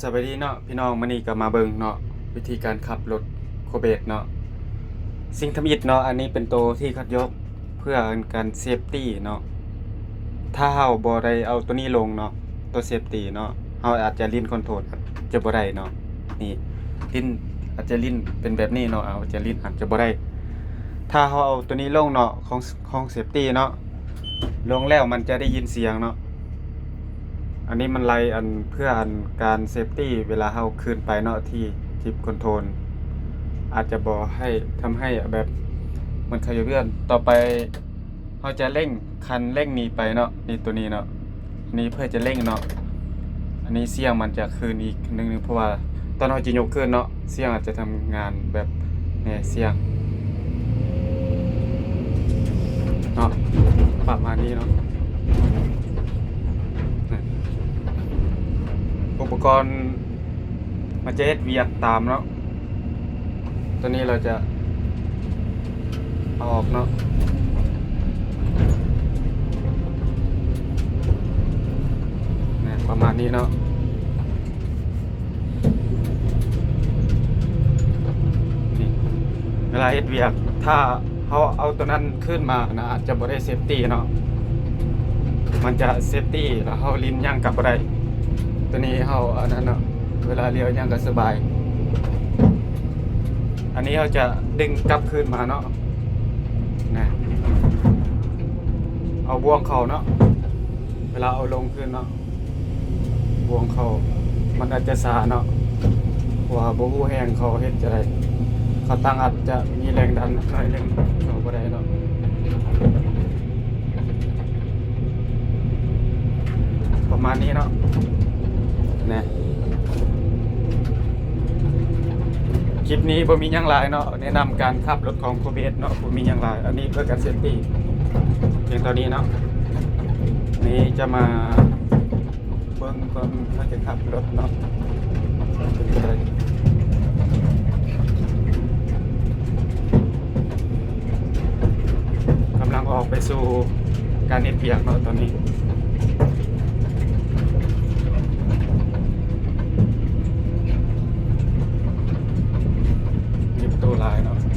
สวัสดีเนาะพี่น้องมื้อนี้ก็มาเบิงเนาะวิธีการขับรถโคเบตเนาะสิ่งทำอิฐเนาะอันนี้เป็นตัวที่คัดยกเพื่อการเซฟตี้เนาะถ้าเฮาบ่ได้เอาตัวนี้ลงเนาะตัวเซฟตี้เนาะเฮาอาจจะลิ้นคอนโทรลจะบ่ได้เนาะนี่ลิ้นอาจจะลิ้นเป็นแบบนี้เนาะเอาจจะลิ้นอาจจะบ่ได้ถ้าเฮาเอาตัวนี้ลงเนาะของของเซฟตี้เนาะลงแล้วมันจะได้ยินเสียงเนาะ อันนี้มันไลอันเพื่ออันการเซฟตี้เวลาเฮาคืนไปเนาะที่จิปคอนโทรลอาจจะบ่ให้ทำให้แบบมันขยับเลื่อนต่อไปเฮาจะเร่งคันเร่งนี้ไปเนาะนี่ตัวนี้เนาะอันนี้เพื่อจะเร่งเนาะอันนี้เสียงมันจะคืนอีกนึงนึงเพราะว่าตอนเฮาจะยกขึ้นเนาะเสียงอาจจะทำงานแบบเนี่ยเสียงเนาะประมาณนี้เนาะ อุ ปกรณ์มันจะเฮ็ดเวียกตามเนาะตัวนี้เราจะออกเนาะนี่ประมาณนี้เนาะนี่เวลาเฮ็ดเวียกถ้าเขาเอาตัวนั้นขึ้นมานะอาจจะบ่ได้เซฟตี้เนาะมันจะเซฟตี้แล้วเขาลิ้นย่างกลับบ่ได้ ตัวนี้เขาอันนั้นเนาะเวลาเลี้ยวยังก็สบาย อันนี้เขาจะดึงกลับคืนมาเนาะนะเอาบ่วงเขาเนาะเวลาเอาลงคืนเนาะบ่วงเขามันอาจจะสาเนาะว่าบ่ฮู้แห้งเขาเฮ็ดจะได้เขาตั้งอาจจะมีแรงดันหน่อยนึงเขาบ่ได้เนาะประมาณนี้เนาะ นะคลิปนี้ผมมียังลายเนาะแนะนำการขับรถของโคเบสเนาะผมมียังลาย อันนี้เพื่อการเซฟตี้เพียงตอนนี้เนาะนี่จะมาเบิ้งเบิ้งถ้าจะขับรถเนาะกำลังออกไปสู่การเน็ตเปียกเนาะตอนนี้ นี่ประตูลายเนาะ